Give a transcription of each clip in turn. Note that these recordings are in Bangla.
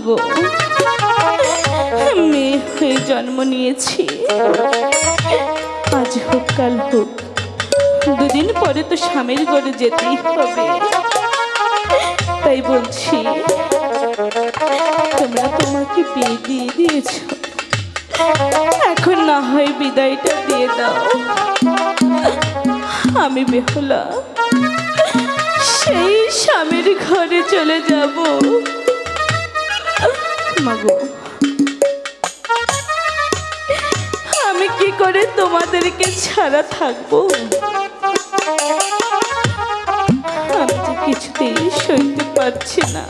মাগো মেয়ে হয়ে জন্ম নিয়েছি। আজ হোক, কাল হোক, দুদিন পরে তো স্বামীর ঘরে যেতেই হবে। তাই বলছি, তোমরা তোমাকে বিয়ে দিয়ে দিয়েছ। এখন না হয় বিদায়টা দিয়ে দাও। আমি বেহুলা, সেই স্বামীর ঘরে চলে যাব। তোমাদেরকে ছাড়া থাকব। আমি যে কিছুতেই সইতে পারছি না।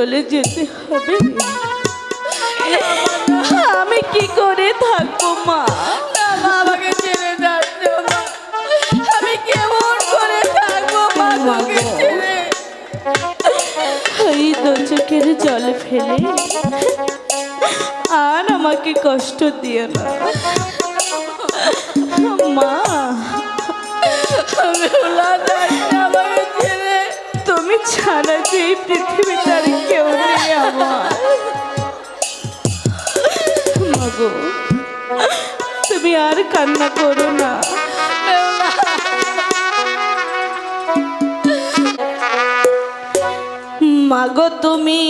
চলে যেতে হবে। আমি কি করে থাকব মা? আমাকে ছেড়ে যাচ্ছে আমি কেমন করে থাকব মা ছেড়ে? এই দু চোখের জল ফেলে আর আমাকে কষ্ট দিও না। মা। ছেড়ে তুমি ছাড়া যে এই পৃথিবীতে আর কেউ নেই আমার। মাগো, তুমি আর কান্না করো না। মাগো তুমি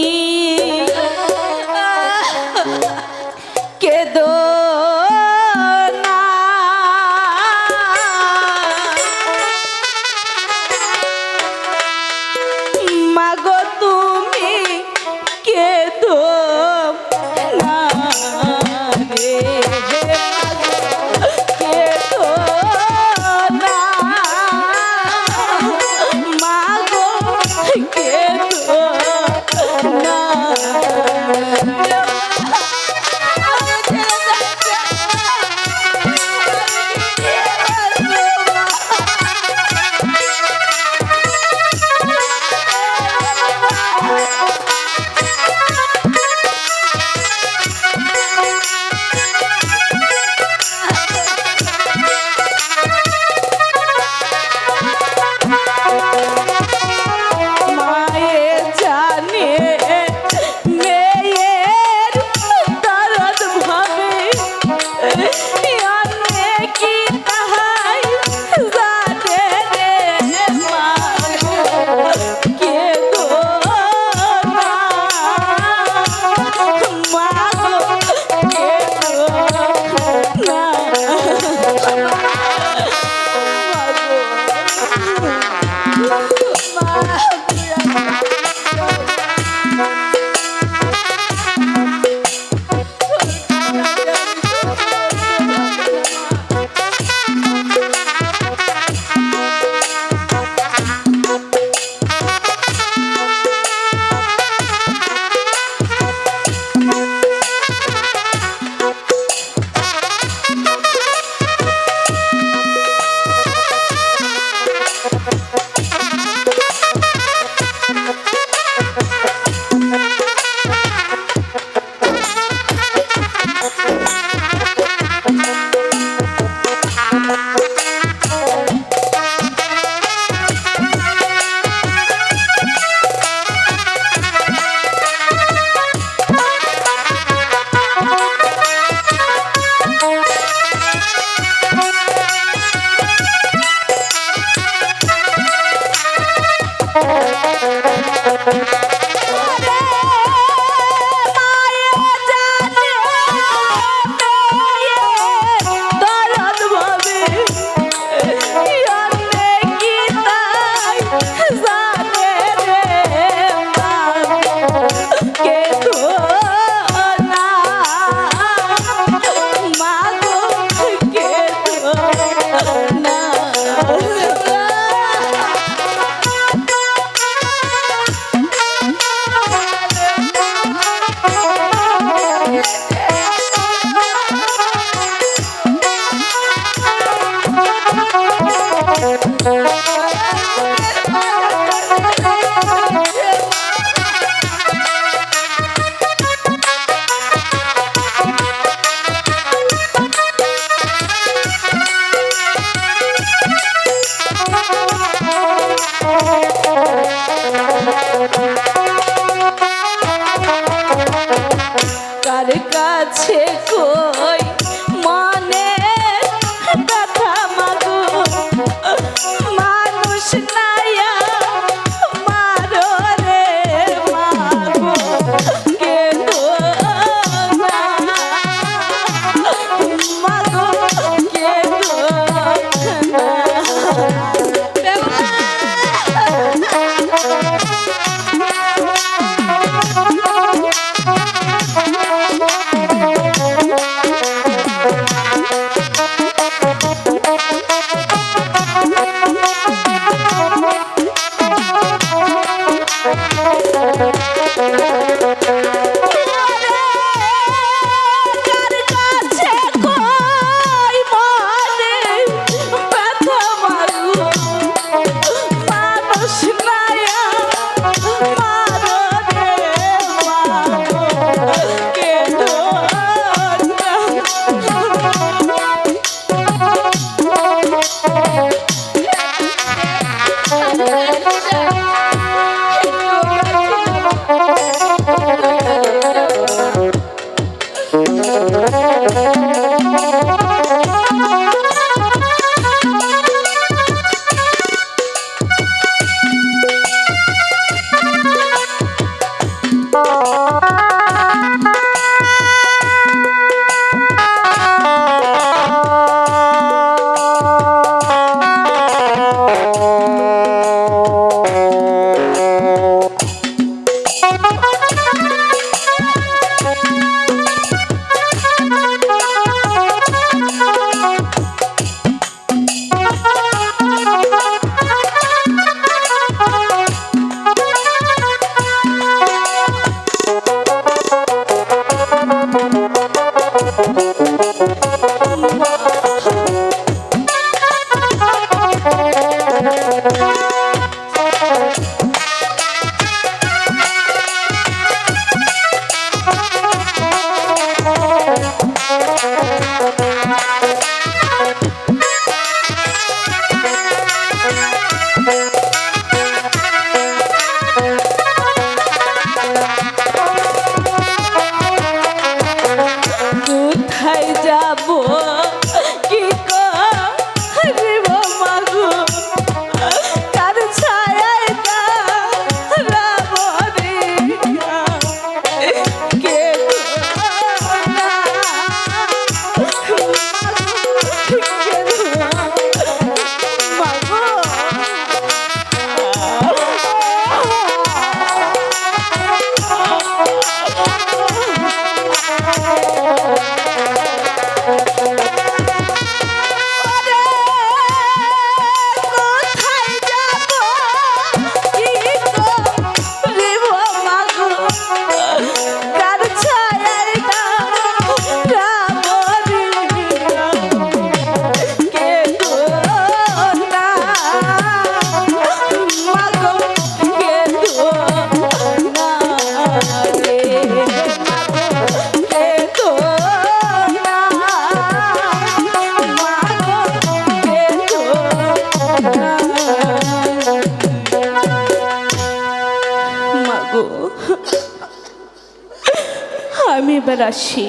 আমি এবার আসি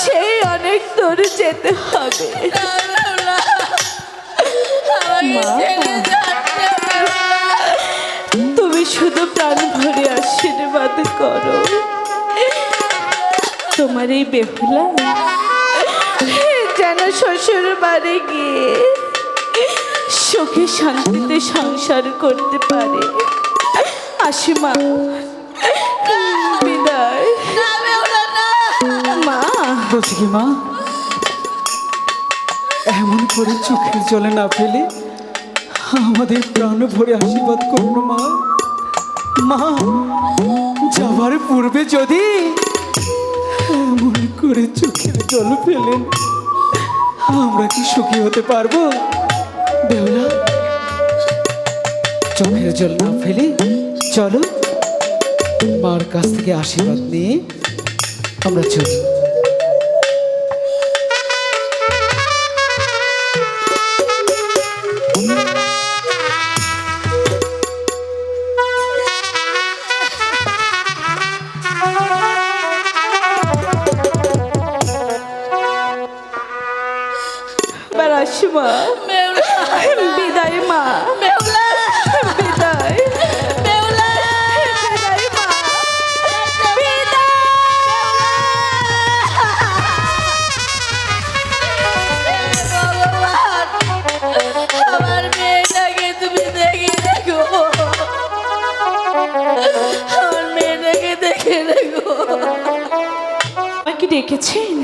সেই অনেক দূর যেতে হবে। তুমি শুধু প্রাণ ভরে আশীর্বাদ করো। তোমার এই বেহুলা যেন শ্বশুর বাড়ি গিয়ে সুখে শান্তিতে সংসার করতে পারে। আসি মা বলছি মা এমন করে চোখের জলে না ফেলে আমাদের প্রাণ ভরে আশীর্বাদ করুন মা। মা, যাবার পূর্বে যদি এমন করে চোখের জল ফেলেন, আমরা কি সুখী হতে পারব? দেওলা, চোখের জল না ফেলে চলো মার কাছ থেকে আশীর্বাদ নিয়ে আমরা চলি। আমাকে ডেকেছেন?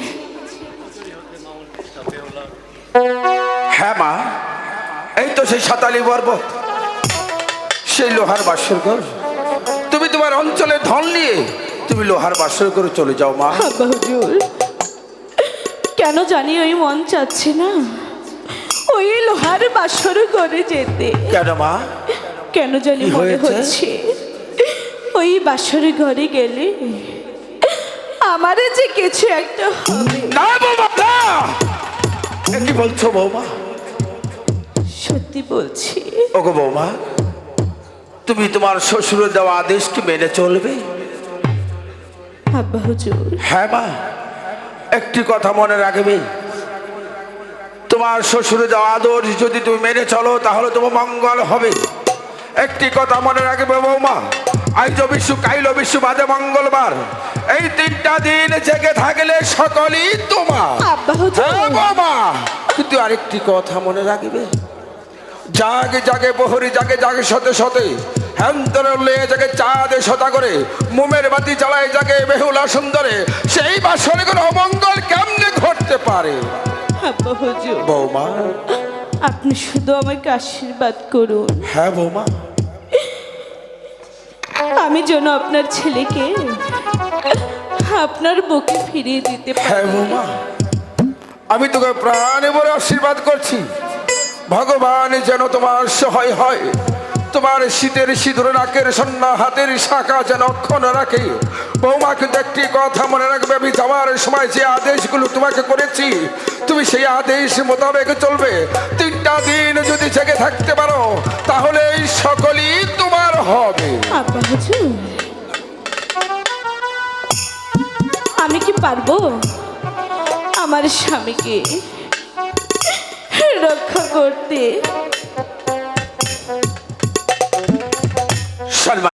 হ্যাঁ মা এই তো সেই সাতালি পর্বত সেই লোহার বাসর ঘর। তুমি তোমার অঞ্চলে ধন নিয়ে তুমি লোহার বাসর করে চলে যাও মা। কেন জানি ওই মন চাচ্ছে না? ওই লোহার বাসর করে যেতে। কেন মা? কেন জানি মনে হয়েছে? হচ্ছে ওই বাসর ঘরে গেলে আমারে যে কিছু একটা হবে না বৌমা না। এ কি বলছো বৌমা? সত্যি বলছি। ওগো বৌমা তুমি তোমার শ্বশুরের দেওয়া আদেশ কি মেনে চলবে? আব্বা হুজুর। হ্যাঁ মা একটি কথা মনে রাখবে। তোমার শ্বশুরে দেওয়া আদর্শ যদি তুমি মেনে চলো তাহলে তোমার মঙ্গল হবে। একটি কথা মনে রাখবে বৌমা আইজ বিশ্ব কাইল বিশ্ব বাদে মঙ্গলবার। এই তিনটা দিন জেগে থাকলে সকলই তোমার। হ্যাঁ বাবা কিন্তু আরেকটি কথা মনে রাখবে? জাগে জাগে বহরি জাগে জাগে সতে সতে হ্যান্তরে লয়ে জাগে চাঁদে সদা করে মোমের বাতি জ্বালায় জাগে বেহুলা সুন্দরে সেই বাসরে কোনো অমঙ্গল কেমনে ঘটতে পারে? বৌমা। আপনি শুধু আমাকে আশীর্বাদ করুন। হ্যাঁ বৌমা। আমি যেন আপনার ছেলেকে আপনার বুকে ফিরিয়ে দিতে পারি। হ্যাঁ, আমি তোকে প্রাণে বলে আশীর্বাদ করছি। ভগবান যেন তোমার সহায় হয়। তোমার শীতের সিঁদুর নাকের সন্না, হাতের শাখা যেন অক্ষণ রাখে। বৌমা, কিন্তু একটি কথা মনে রাখবে, আমি যাওয়ার সময় যে আদেশগুলো তোমাকে করেছি, তুমি সেই আদেশ মোতাবেক চলবে। তিনটা দিন যদি জেগে থাকতে পারো, তাহলে সকলই আমি কি পারব? আমার স্বামীকে রক্ষা করতে